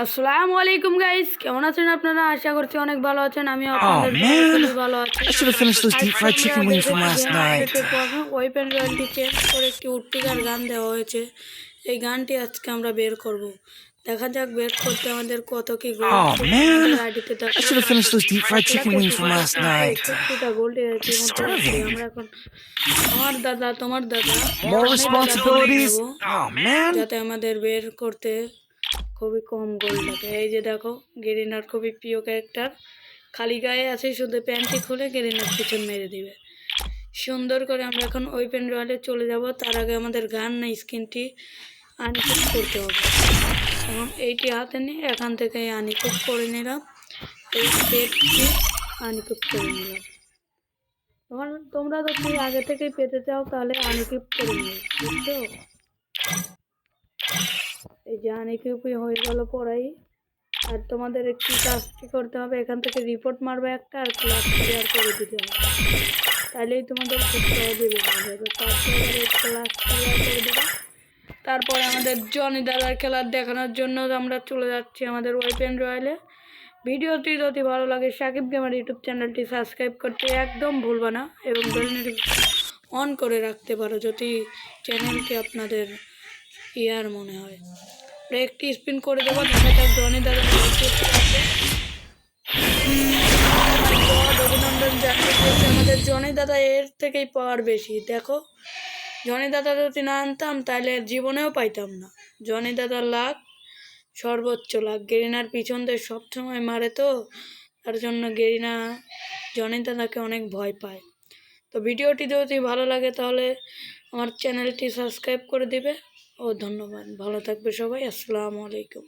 আসসালামু আলাইকুম গাইস কেমন আছেন আপনারা আশা করছি অনেক ভালো আছেন আমি আপনাদের দোয়ায় man. খুবই ভালো আছি I should have finished those deep fried chicken wings from last night. Weapon royalty change করে একটি উট্টিকার গান দেওয়া হয়েছে এই গানটি আজকে আমরা বের করব দেখা যাক বের করতে আমাদের কত কি গোল Oh, man. I should have finished those deep fried chicken wings from last night. গোল্ডের আইডি আমরা এখন আমার দাদা তোমার দাদা More responsibilities. Oh man. যাতে আমাদের বের করতে খুবই কম গোল থাকে। এই যে দেখো, গেরিনার খুবই প্রিয় ক্যারেক্টার খালি গায়ে আছে, শুধু প্যান্টটি খুলে গেরিনার পিছন মেরে দিবে। সুন্দর করে আমরা এখন ওয়েপেন রয়্যালে চলে যাব। তার আগে আমাদের গান না স্কিনটি আনকুপ করতে হবে। এবং এইটি হাতে নিয়ে এখান থেকে আনিকুপ করে নিলাম। এই পেটটি আনিকুপ করে নিলাম। তোমার তোমরা যদি আগে থেকেই পেতে চাও, তাহলে আনিকুপ করে নিও। বুঝছ? যে আনিকুপি হয়ে গেল পড়াই। আর তোমাদের একটু একটি কাজটি করতে হবে? এখান থেকে রিপোর্ট মারবে একটা আর ক্লাস ক্লিয়ার করে দিতে হবে। তাহলেই তোমাদের খুব সহজে তারপরে ক্লাস ক্লিয়ার করে দেবে। তারপরে আমাদের জনি দাদার খেলার দেখানোর জন্য আমরা চলে যাচ্ছি আমাদের ওয়েপেন রয়্যালে ভিডিওটি যদি ভালো লাগে সাকিব গেমার ইউটিউব চ্যানেলটি সাবস্ক্রাইব করতে একদম ভুলবা না এবং অন করে রাখতে পারো, যদি চ্যানেলটি আপনাদের ইয়ার মনে হয়। একটি স্পিন করে দেবো দেখা দাদা অভিনন্দন আমাদের জনি দাদা, এর থেকেই পাওয়ার বেশি। দেখো, জনি দাদা যদি না আনতাম, তাহলে জীবনেও পাইতাম না। জনি দাদার লাখ সর্বোচ্চ লাখ গেরিনার পিছন দিয়ে সবসময় মারে তো, তার জন্য গেরিনা জনি দাদাকে অনেক ভয় পায়। তো ভিডিওটি যদি ভালো লাগে, তাহলে আমার চ্যানেলটি সাবস্ক্রাইব করে দিবে। ও ধন্যবাদ। ভালো থাকবে সবাই। আসসালামু আলাইকুম।